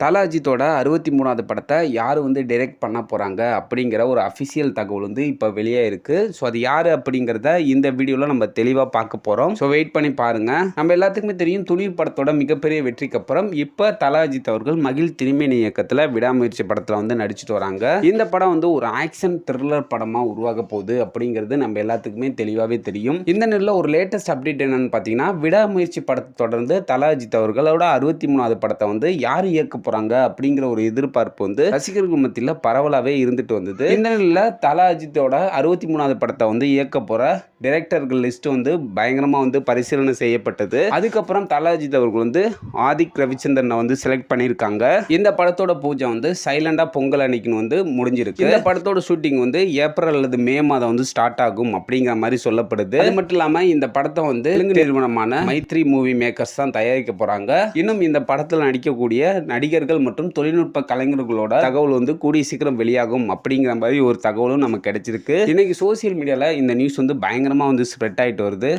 தலாஜித்தோட அறுபத்தி மூணாவது படத்தை யார் வந்து டைரெக்ட் பண்ண போகிறாங்க அப்படிங்கிற ஒரு அஃபிஷியல் தகவல் வந்து இப்போ வெளியே இருக்குது ஸோ அது யார் அப்படிங்கிறத இந்த வீடியோவில் நம்ம தெளிவாக பார்க்க போகிறோம் ஸோ வெயிட் பண்ணி பாருங்கள் நம்ம எல்லாத்துக்குமே தெரியும் துணிவு படத்தோட மிகப்பெரிய வெற்றிக்கு அப்புறம் இப்போ தலாஜித் அவர்கள் மகிழ் திருமேனி இயக்கத்தில் விடாமுயற்சி படத்தில் வந்து நடிச்சிட்டு வராங்க. இந்த படம் வந்து ஒரு ஆக்ஷன் த்ரில்லர் படமாக உருவாக போகுது அப்படிங்கிறது நம்ம எல்லாத்துக்குமே தெளிவாகவே தெரியும். இந்த நிலையில் ஒரு லேட்டஸ்ட் அப்டேட் என்னன்னு பார்த்தீங்கன்னா விடாமுயற்சி படத்தை தொடர்ந்து தலாஜித் அவர்களோட அறுபத்தி மூணாவது படத்தை வந்து யார் இயக்க போகிறாங்க அப்படிங்கிற ஒரு எதிர்பார்ப்பு வந்து ரசிகர்கள் மத்தியில் பரவலாகவே இருந்துட்டு வந்தது. இந்த நிலையில் தல அஜித்தோட அறுபத்தி மூணாவது படத்தை வந்து இயக்க போகிற டைரக்டர்கள் லிஸ்ட் வந்து பயங்கரமாக வந்து பரிசீலனை செய்யப்பட்டது. அதுக்கப்புறம் தலாஜித் அவர்கள் வந்து ஆதிக் ரவிச்சந்திரனை வந்து செலக்ட் பண்ணியிருக்காங்க. இந்த படத்தோட பூஜை வந்து சைலண்டாக பொங்கல் அன்னைக்குன்னு வந்து முடிஞ்சிருக்கு. இந்த படத்தோட ஷூட்டிங் வந்து ஏப்ரல் அல்லது மே மாதம் வந்து ஸ்டார்ட் ஆகும் அப்படிங்கிற மாதிரி சொல்லப்படுது. அது மட்டும் இல்லாமல் இந்த படத்தை வந்து தெலுங்கு நிறுவனமான மைத்ரி மூவி மேக்கர்ஸ் தான் தயாரிக்க போகிறாங்க இன்னும் இந்த படத்தில் நடிக்கக்கூடிய நடிகர்கள் மற்றும் தொழில்நுட்ப கலைஞர்களோட தகவல் வந்து கூடிய சீக்கிரம் வெளியாகும் அப்படிங்கிற மாதிரி ஒரு தகவலும் நமக்கு கிடைச்சிருக்கு. இன்னைக்கு சோசியல் மீடியாவில் இந்த நியூஸ் வந்து பயங்கர பயங்கரமாக வந்து ஸ்ப்ரெட் ஆகிட்டு வருது.